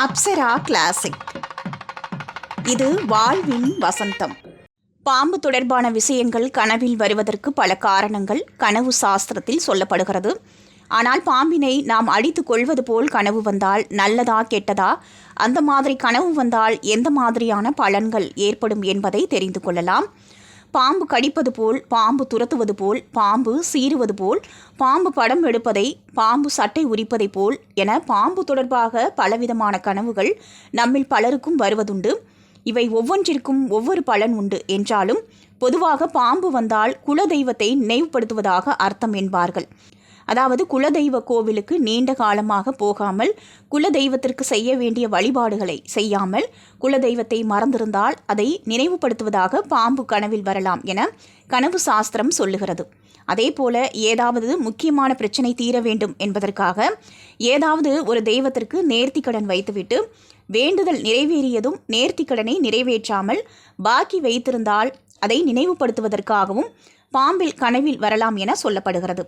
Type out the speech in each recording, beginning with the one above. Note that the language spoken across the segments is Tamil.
அப்சரா கிளாசிக் இது வாழ்வின் வசந்தம். பாம்பு தொடர்பான விஷயங்கள் கனவில் வருவதற்கு பல காரணங்கள் கனவு சாஸ்திரத்தில் சொல்லப்படுகிறது. ஆனால் பாம்பினை நாம் அடித்து கொள்வது போல் கனவு வந்தால் நல்லதா கெட்டதா? அந்த மாதிரி கனவு வந்தால் எந்த மாதிரியான பலன்கள் ஏற்படும் என்பதை தெரிந்து கொள்ளலாம். பாம்பு கடிப்பது போல் பாம்பு துரத்துவது போல் பாம்பு சீறுவது போல் பாம்பு படம் எடுப்பதை பாம்பு சட்டை உரிப்பதை போல் என பாம்பு தொடர்பாக பலவிதமான கனவுகள் நம்மில் பலருக்கும் வருவதுண்டு. இவை ஒவ்வொன்றிற்கும் ஒவ்வொரு பலன் உண்டு என்றாலும் பொதுவாக பாம்பு வந்தால் குல தெய்வத்தை நினைவுபடுத்துவதாக அர்த்தம் என்பார்கள். அதாவது குலதெய்வ கோவிலுக்கு நீண்ட காலமாக போகாமல் குலதெய்வத்திற்கு செய்ய வேண்டிய வழிபாடுகளை செய்யாமல் குலதெய்வத்தை மறந்திருந்தால் அதை நினைவுபடுத்துவதாக பாம்பு கனவில் வரலாம் என கனவு சாஸ்திரம் சொல்லுகிறது. அதே போல ஏதாவது முக்கியமான பிரச்சனை தீர வேண்டும் என்பதற்காக ஏதாவது ஒரு தெய்வத்திற்கு நேர்த்திக்கடன் வைத்துவிட்டு வேண்டுதல் நிறைவேறியதும் நேர்த்திக்கடனை நிறைவேற்றாமல் பாக்கி வைத்திருந்தால் அதை நினைவுபடுத்துவதற்காகவும் பாம்பில் கனவில் வரலாம் என சொல்லப்படுகிறது.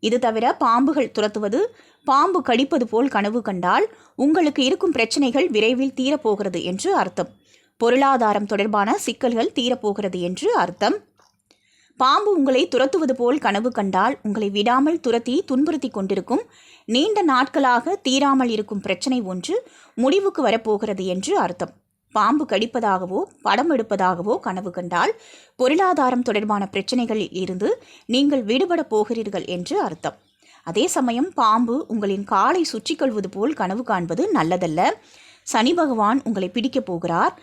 இது தவிர பாம்புகள் துரத்துவது பாம்பு கடிப்பது போல் கனவு கண்டால் உங்களுக்கு இருக்கும் பிரச்சனைகள் விரைவில் தீரப்போகிறது என்று அர்த்தம். பொருளாதாரம் தொடர்பான சிக்கல்கள் தீரப்போகிறது என்று அர்த்தம். பாம்பு உங்களை துரத்துவது போல் கனவு கண்டால் உங்களை விடாமல் துரத்தி துன்புறுத்தி கொண்டிருக்கும் நீண்ட நாட்களாக தீராமல் இருக்கும் பிரச்சனை ஒன்று முடிவுக்கு வரப்போகிறது என்று அர்த்தம். பாம்பு கடிப்பதாகவோ படம் எடுப்பதாகவோ கனவு கண்டால் பொருளாதாரம் தொடர்பான பிரச்சனைகளில் இருந்து நீங்கள் விடுபட போகிறீர்கள் என்று அர்த்தம். அதே சமயம் பாம்பு உங்களின் காலை சுற்றி கொள்வது போல் கனவு காண்பது நல்லதல்ல. சனி பகவான் உங்களை பிடிக்கப் போகிறார்.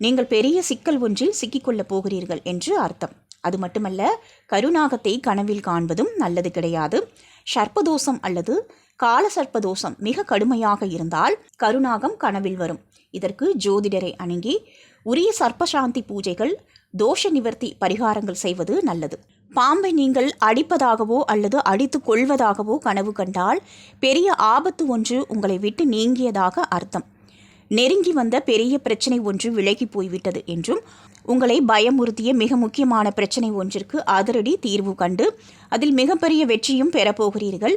நீங்கள் பெரிய சிக்கல் ஒன்றில் சிக்கிக்கொள்ளப் போகிறீர்கள் என்று அர்த்தம். அது மட்டுமல்ல கருநாகத்தை கனவில் காண்பதும் நல்லது கிடையாது. சர்ப்பதோஷம் அல்லது கால சர்ப்பதோஷம் மிக கடுமையாக இருந்தால் கருநாகம் கனவில் வரும். இதற்கு ஜோதிடரை அணுகி உரிய சர்ப்பசாந்தி பூஜைகள் தோஷ நிவர்த்தி பரிகாரங்கள் செய்வது நல்லது. பாம்பை நீங்கள் அடிப்பதாகவோ அல்லது அடித்து கொள்வதாகவோ கனவு கண்டால் பெரிய ஆபத்து ஒன்று உங்களை விட்டு நீங்கியதாக அர்த்தம். நெருங்கி வந்த பெரிய பிரச்சனை ஒன்று விலகி போய்விட்டது என்றும் உங்களை பயமுறுத்திய மிக முக்கியமான பிரச்சனை ஒன்றிற்கு அதிரடி தீர்வு கண்டு அதில் மிகப்பெரிய வெற்றியும் பெறப்போகிறீர்கள்.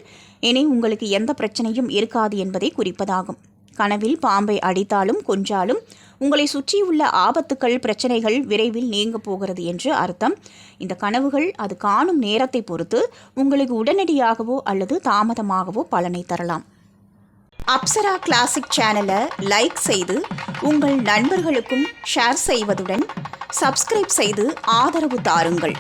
இனி உங்களுக்கு எந்த பிரச்சனையும் இருக்காது என்பதை குறிப்பதாகும். கனவில் பாம்பை அடித்தாலும் கொன்றாலும் உங்களை சுற்றியுள்ள ஆபத்துக்கள் பிரச்சனைகள் விரைவில் நீங்க போகிறது என்று அர்த்தம். இந்த கனவுகள் அது காணும் நேரத்தை பொறுத்து உங்களுக்கு உடனடியாகவோ அல்லது தாமதமாகவோ பலனை தரலாம். அப்சரா கிளாசிக் சேனலை லைக் செய்து உங்கள் நண்பர்களுக்கும் ஷேர் செய்வதுடன் சப்ஸ்கிரைப் செய்து ஆதரவு தாருங்கள்.